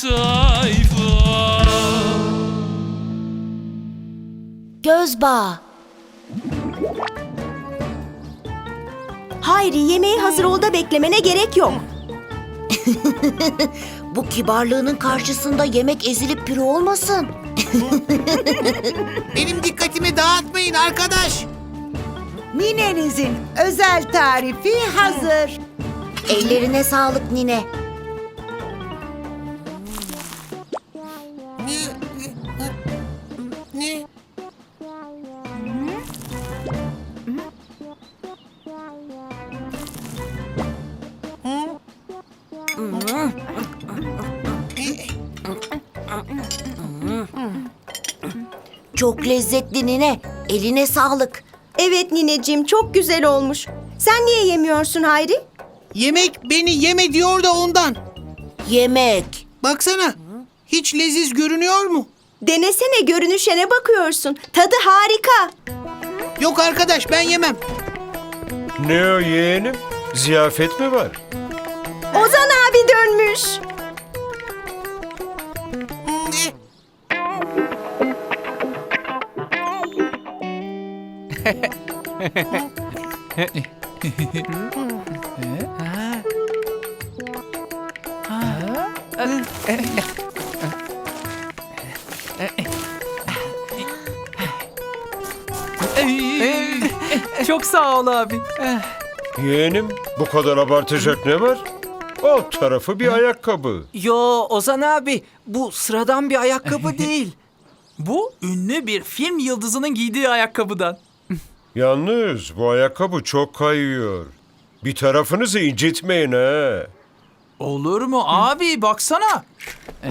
Tayfa Göz bağı. Hayri yemeği hazır ol da beklemene gerek yok. Bu kibarlığının karşısında yemek ezilip püre olmasın. Benim dikkatimi dağıtmayın arkadaş. Ninenizin özel tarifi hazır. Ellerine sağlık nine. Çok lezzetli nine. Eline sağlık. Evet nineciğim çok güzel olmuş. Sen niye yemiyorsun Hayri? Yemek beni yeme diyor da ondan. Yemek. Baksana. Hiç leziz görünüyor mu? Denesene görünüşene bakıyorsun. Tadı harika. Yok arkadaş ben yemem. Ne o yeğenim? Ziyafet mi var? Ozan abi dönmüş. Çok sağ ol abi. Yeğenim bu kadar abartacak ne var? Alt tarafı bir ayakkabı. Yo Ozan abi bu sıradan bir ayakkabı değil. Bu ünlü bir film yıldızının giydiği ayakkabıdan. Yalnız bu ayakkabı çok kayıyor. Bir tarafınızı incitmeyin ha. Olur mu abi baksana.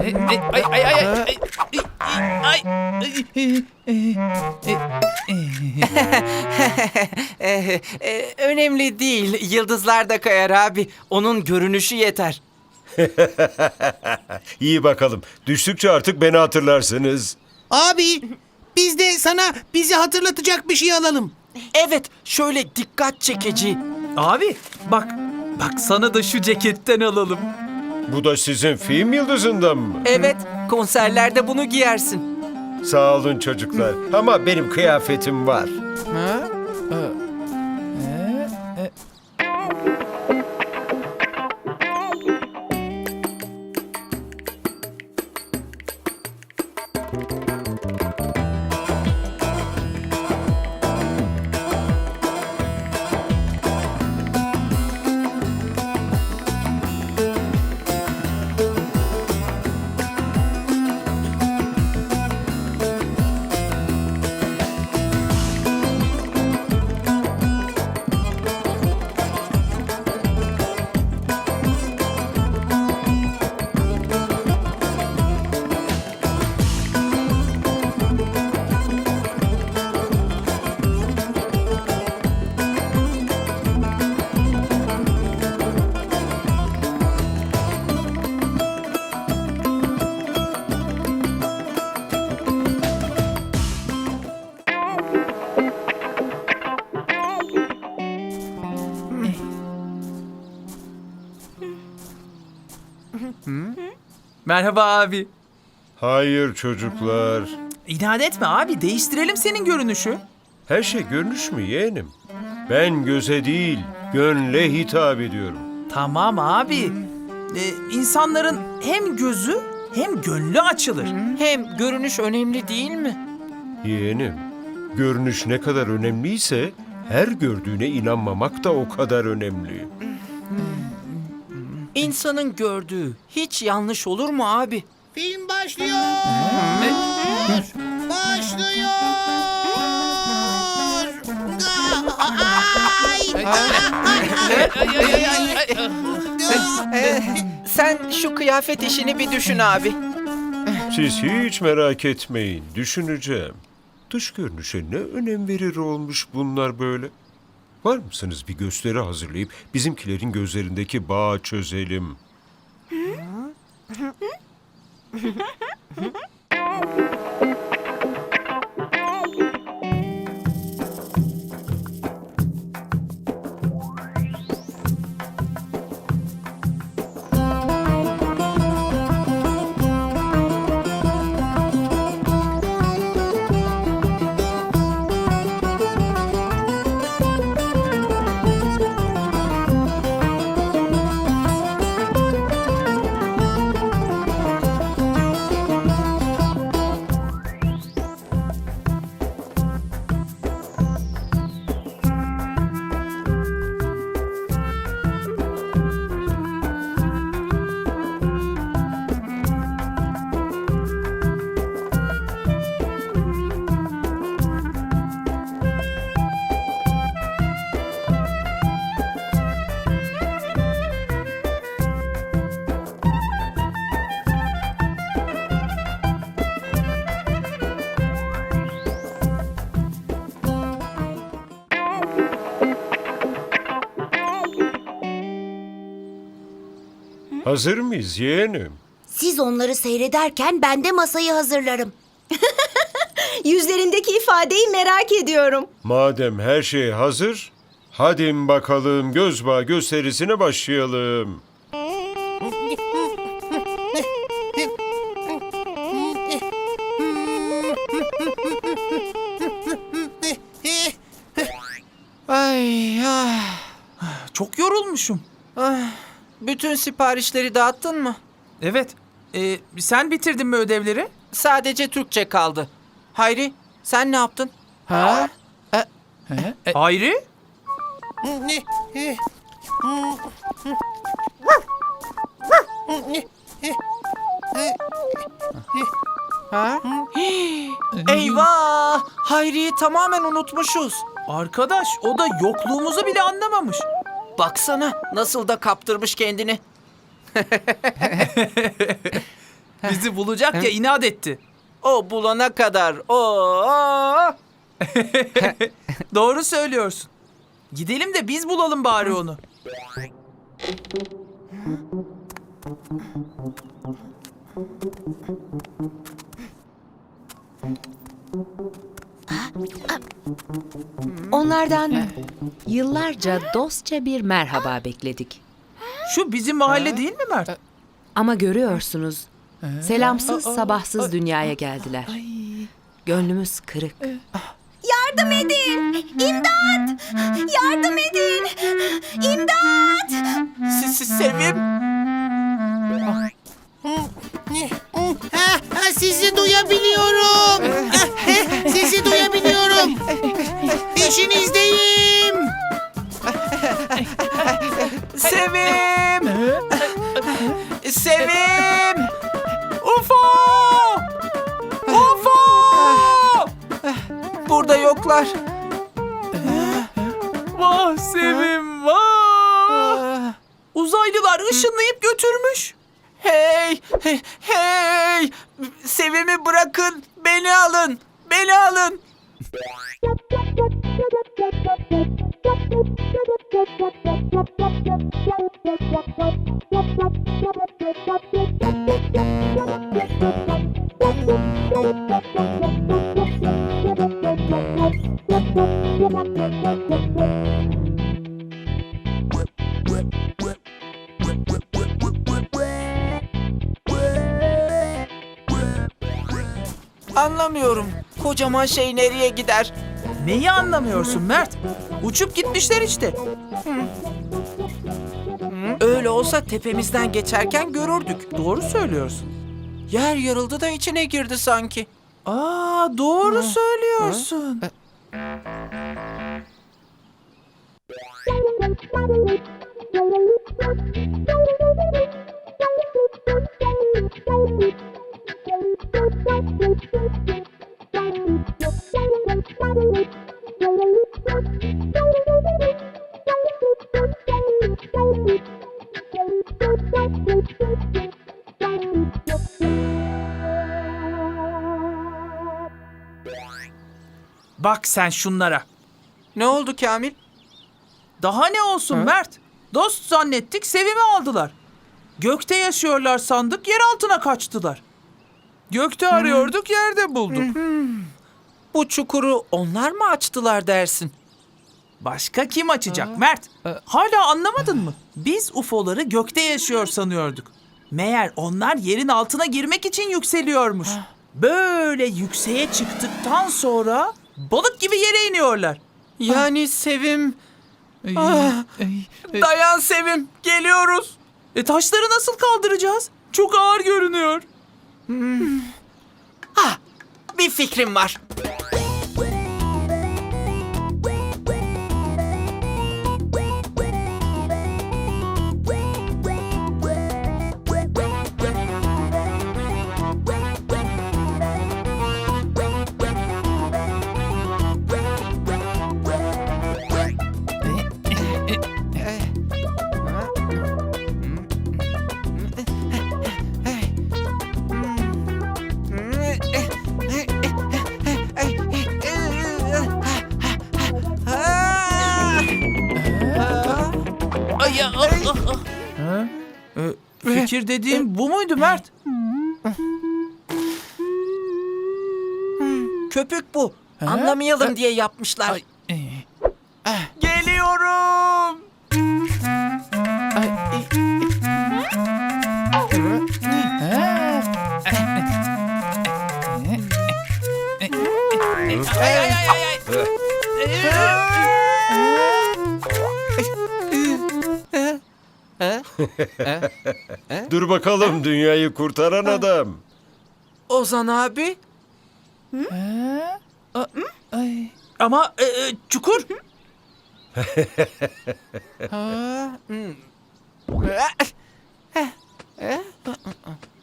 Ay ay ay ay ay ay ay ay e, önemli değil. Yıldızlar da kayar abi. Onun görünüşü yeter. İyi bakalım. Düştükçe artık beni hatırlarsınız. Abi biz de sana bizi hatırlatacak bir şey alalım. Evet, şöyle dikkat çekici. Abi bak bak sana da şu ceketten alalım. Bu da sizin film yıldızından mı? Evet, konserlerde bunu giyersin. Sağ olun çocuklar. Ama benim kıyafetim var. Merhaba abi. Hayır çocuklar. İnat etme abi değiştirelim senin görünüşü. Her şey görünüş mü yeğenim? Ben göze değil, gönle hitap ediyorum. Tamam abi. Ee, insanların hem gözü hem gönlü açılır. Hem görünüş önemli değil mi? Yeğenim, görünüş ne kadar önemliyse her gördüğüne inanmamak da o kadar önemli. İnsanın gördüğü hiç yanlış olur mu abi? Film başlıyor. Başlıyor. Sen şu kıyafet işini bir düşün abi. Siz hiç merak etmeyin, düşüneceğim. Dış görünüşe ne önem verir olmuş bunlar böyle? Var mısınız bir gösteri hazırlayıp bizimkilerin gözlerindeki bağı çözelim? Hazır mıyız yeğenim? Siz onları seyrederken ben de masayı hazırlarım. Yüzlerindeki ifadeyi merak ediyorum. Madem her şey hazır, hadi bakalım göz bağı gösterisine başlayalım. Ay ah. Çok yorulmuşum. Bütün siparişleri dağıttın mı? Evet. Ee, sen bitirdin mi ödevleri? Sadece Türkçe kaldı. Hayri sen ne yaptın? Ha? E, Hayri? Ha? Eyvah! Hayri'yi tamamen unutmuşuz. Arkadaş o da yokluğumuzu bile anlamamış. Baksana nasıl da kaptırmış kendini. Bizi bulacak ya inat etti. O bulana kadar. Oo! Doğru söylüyorsun. Gidelim de biz bulalım bari onu. Onlardan yıllarca dostça bir merhaba bekledik. Şu bizim mahalle değil mi Mert? Ama görüyorsunuz, selamsız sabahsız dünyaya geldiler. Gönlümüz kırık. Burada yoklar. Vah Sevim vah! Uzaylılar ışınlayıp götürmüş. Hey! Hey! Hey! Sevim'i bırakın. Beni alın. Beni alın. Anlamıyorum. Kocaman şey nereye gider? Neyi anlamıyorsun Mert? Uçup gitmişler işte. Öyle olsa tepemizden geçerken görürdük. Doğru söylüyorsun. Yer yarıldı da içine girdi sanki. Aa doğru söylüyorsun. Bak sen şunlara. Ne oldu Kamil? Daha ne olsun Mert? Dost zannettik Sevim'i aldılar. Gökte yaşıyorlar sandık yer altına kaçtılar. Gökte arıyorduk yerde bulduk. Bu çukuru onlar mı açtılar dersin? Başka kim açacak Mert? Hala anlamadın mı? Biz UFO'ları gökte yaşıyor sanıyorduk. Meğer onlar yerin altına girmek için yükseliyormuş. Böyle yükseğe çıktıktan sonra balık gibi yere iniyorlar. Yani Sevim... Ay, Ah. ay, ay. Dayan Sevim, geliyoruz. E taşları nasıl kaldıracağız? Çok ağır görünüyor. Bir fikrim var. Ya, ah, ah, ah. Ha? E, fikir dediğin bu muydu Mert? Köpük bu. Anlamayalım diye yapmışlar. Ay, e. Geliyorum. Ay, ay, ay, ay, ay. Dur bakalım dünyayı kurtaran adam. Ozan abi. Ay. Ama e, e, çukur.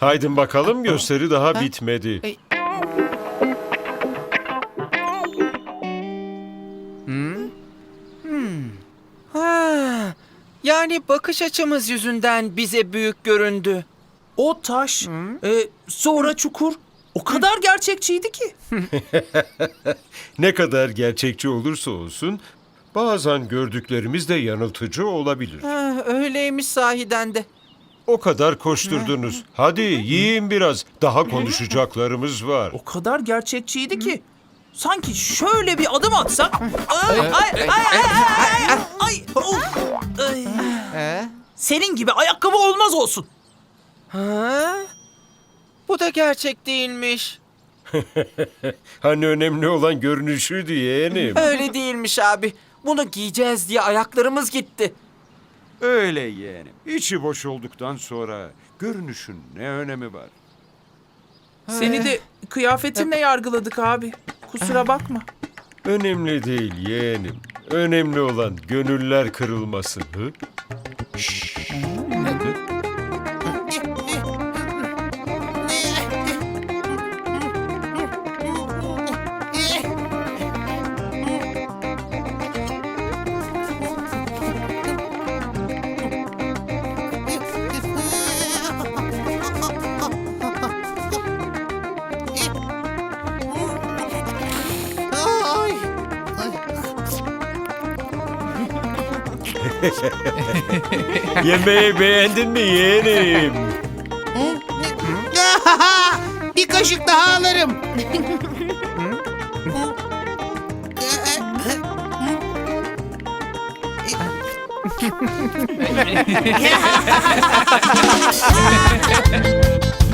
Haydin bakalım gösteri daha bitmedi. Ha, yani bakış açımız yüzünden bize büyük göründü. O taş, e, sonra çukur. O kadar gerçekçiydi ki. Ne kadar gerçekçi olursa olsun bazen gördüklerimiz de yanıltıcı olabilir. Ha, öyleymiş sahiden de. O kadar koşturdunuz. Hadi yiyin biraz. Daha konuşacaklarımız var. O kadar gerçekçiydi ki. Sanki şöyle bir adım atsak. Ay ay ay ay ay ay ay. ay, ay. Senin gibi ayakkabı olmaz olsun. Ha? Bu da gerçek değilmiş. Hani önemli olan görünüşü yeğenim. Öyle değilmiş abi. Bunu giyeceğiz diye ayaklarımız gitti. Öyle yeğenim. İçi boş olduktan sonra görünüşün ne önemi var? Seni de kıyafetinle yargıladık abi. Kusura bakma. Önemli değil yeğenim. Önemli olan gönüller kırılmasın. Hı? Ay. Yemeği beğendin mi yeğenim? Bir kaşık daha alırım.